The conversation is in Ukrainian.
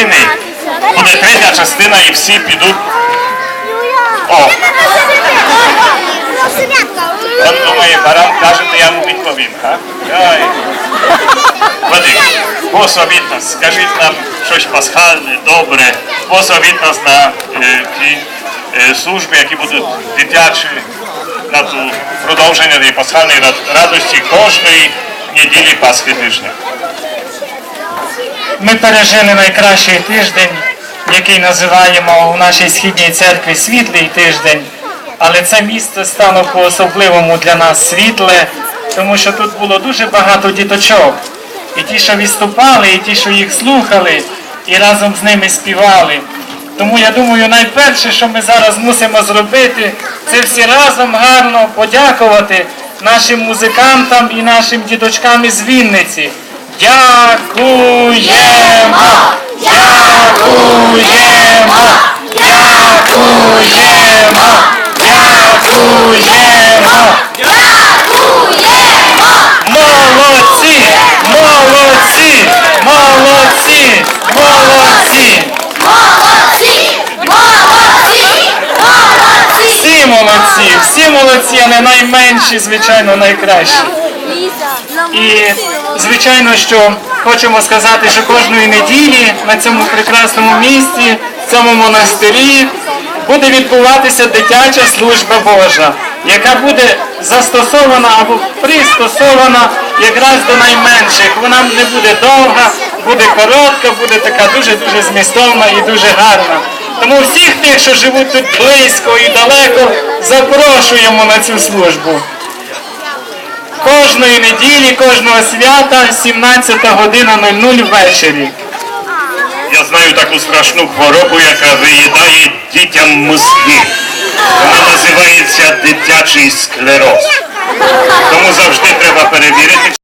частини, буде третя частина і всі підуть. Він думає, баран каже, то я йому відповім. Вадик, посовіть нас, скажіть нам щось пасхальне, добре, посовіть нас на е, ті е, служби, які будуть дитячі, на ту продовження пасхальної радості кожної неділі Пасхи тижня. Ми пережили найкращий тиждень, який називаємо у нашій східній церкві світлий тиждень. Але це місце стало по-особливому для нас світле, тому що тут було дуже багато діточок. І ті, що виступали, і ті, що їх слухали, і разом з ними співали. Тому я думаю, найперше, що ми зараз мусимо зробити, це всі разом гарно подякувати нашим музикантам і нашим діточкам із Вінниці. Дякуємо! Дякуємо! Дякуємо! Дякуємо! Молодці! Молодці! Молодці! Молодці! Всі молодці! Всі молодці, але найменші, звичайно, найкращі. І звичайно, що хочемо сказати, що кожної неділі на цьому прекрасному місці, в цьому монастирі, буде відбуватися дитяча служба Божа, яка буде застосована або пристосована якраз до найменших. Вона не буде довга, буде коротка, буде така дуже-дуже змістовна і дуже гарна. Тому всіх тих, що живуть тут близько і далеко, запрошуємо на цю службу. Кожної неділі, кожного свята, 17 година 00 ввечері. Я знаю таку страшну хворобу, яка виїдає дітям мозги. Вона називається дитячий склероз. Тому завжди треба перевірити.